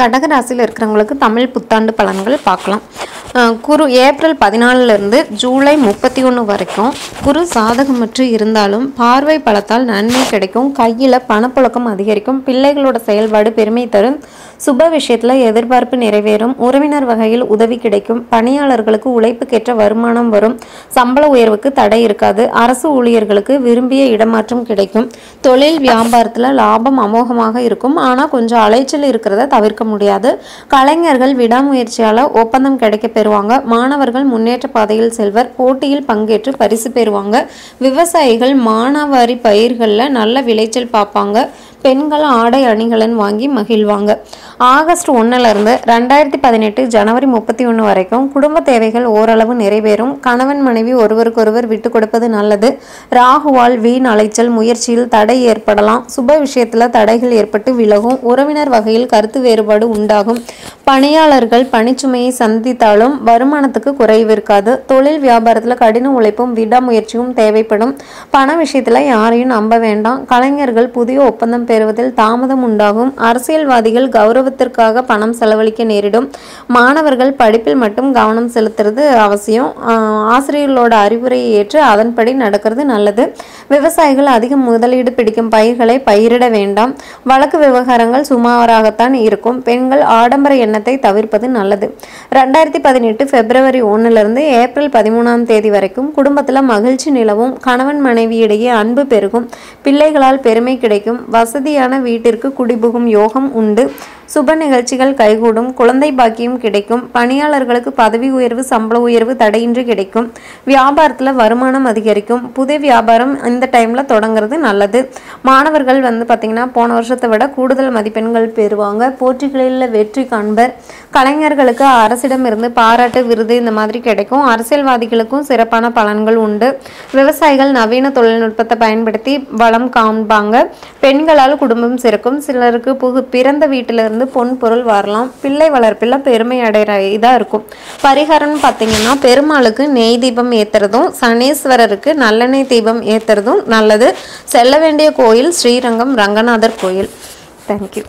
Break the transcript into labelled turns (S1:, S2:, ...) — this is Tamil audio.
S1: கடகராசியில் இருக்கிறவங்களுக்கு தமிழ் புத்தாண்டு பலன்கள் பார்க்கலாம். குரு ஏப்ரல் பதினாலிருந்து ஜூலை முப்பத்தி ஒன்று வரைக்கும் குரு சாதகமற்று இருந்தாலும் பார்வை பலத்தால் நன்மை கிடைக்கும். கையில் பணப்புழக்கம் அதிகரிக்கும். பிள்ளைகளோட செயல்பாடு பெருமை தரும். சுப விஷயத்தில் எதிர்பார்ப்பு நிறைவேறும். உறவினர் வகையில் உதவி கிடைக்கும். பணியாளர்களுக்கு உழைப்புக்கேற்ற வருமானம் வரும். சம்பள உயர்வுக்கு தடை இருக்காது. அரசு ஊழியர்களுக்கு விரும்பிய இடமாற்றம் கிடைக்கும். தொழில் வியாபாரத்தில் லாபம் அமோகமாக இருக்கும். ஆனால் கொஞ்சம் அலைச்சல் இருக்கிறத தவிர்க்க முடியாது. கலைஞர்கள் விடாமுயற்சியால் ஒப்பந்தம் கிடைக்க பெறுவாங்க. மாணவர்கள் முன்னேற்ற பாதையில் செல்வர். போட்டியில் பங்கேற்று பரிசு பெறுவாங்க. விவசாயிகள் மானாவாரி பயிர்களில் நல்ல விளைச்சல் பார்ப்பாங்க. பெண்கள் ஆடை அணிகலன் வாங்கி மகிழ்வாங்க. ஆகஸ்ட் ஒன்றிலிருந்து ரெண்டாயிரத்தி பதினெட்டு ஜனவரி முப்பத்தி ஒன்று வரைக்கும் குடும்ப தேவைகள் ஓரளவு நிறைவேறும். கணவன் மனைவி ஒருவருக்கொருவர் விட்டு கொடுப்பது நல்லது. ராகுவால் வீண் அலைச்சல் முயற்சியில் தடை ஏற்படலாம். சுப விஷயத்தில் தடைகள் ஏற்பட்டு விலகும். உறவினர் வகையில் கருத்து வேறுபாடு உண்டாகும். பணியாளர்கள் பணிச்சுமையை சந்தித்தாலும் வருமானத்துக்கு குறைவு இருக்காது. தொழில் வியாபாரத்தில் கடின உழைப்பும் விடாமுயற்சியும் தேவைப்படும். பண விஷயத்தில் யாரையும் நம்ப வேண்டாம். கலைஞர்கள் புதிய ஒப்பந்தம் பெறுவதில் தாமதம் உண்டாகும். அரசியல்வாதிகள் கௌரவத்திற்காக பணம் செலவழிக்க நேரிடும். மாணவர்கள் படிப்பில் மட்டும் கவனம் செலுத்துறது அவசியம். ஆசிரியர்களோட அறிவுரையை ஏற்று அதன்படி நடக்கிறது நல்லது. விவசாயிகள் அதிக முதலீடு பிடிக்கும் பயிர்களை பயிரிட வேண்டாம். வழக்கு விவகாரங்கள் சுமாராகத்தான் இருக்கும். பெண்கள் ஆடம்பர எண்ணத்தை தவிர்ப்பது நல்லது. ரெண்டாயிரத்தி பதினெட்டு பிப்ரவரி ஒன்றிலிருந்து ஏப்ரல் பதிமூணாம் தேதி வரைக்கும் குடும்பத்தில் மகிழ்ச்சி நிலவும் கணவன் மனைவியிடையே அன்பு பெருகும் பிள்ளைகளால் பெருமை கிடைக்கும் வசதியான வீட்டிற்கு குடிபுகும் யோகம் உண்டு. சுப நிகழ்ச்சிகள் கைகூடும் குழந்தை பாக்கியம் கிடைக்கும் பணியாளர்களுக்கு பதவி உயர்வு சம்பள உயர்வு தடையின்றி கிடைக்கும் வியாபாரத்தில் வருமானம் அதிகரிக்கும் புதிய வியாபாரம் இந்த டைமில் தொடங்குறது நல்லது. மாணவர்கள் வந்து பார்த்திங்கன்னா போன வருஷத்தை விட கூடுதல் மதிப்பெண்கள் பெறுவாங்க. போட்டிகளில் வெற்றி காண்பர். கலைஞர்களுக்கு அரசிடமிருந்து பாராட்டு விருது இந்த மாதிரி கிடைக்கும். அரசியல்வாதிகளுக்கும் சிறப்பான பலன்கள் உண்டு. விவசாயிகள் நவீன தொழில்நுட்பத்தை பயன்படுத்தி வளம் காண்பாங்க. பெண்களால் குடும்பம் சிறக்கும். சிலருக்கு புகு பிறந்த வீட்டிலிருந்து பொன் பொருள் வரலாம். பிள்ளை வளர்ப்பில் பெருமை அடைகிற இதாக இருக்கும். பரிகாரம்னு பார்த்தீங்கன்னா பெருமாளுக்கு நெய் தீபம் ஏற்றுறதும் சனீஸ்வரருக்கு நல்லெண்ணெய் தீபம் ஏற்றுறதும் நல்லது. செல்ல வேண்டிய கோயில் ஸ்ரீரங்கம் ரங்கநாதர் கோயில். தேங்க்யூ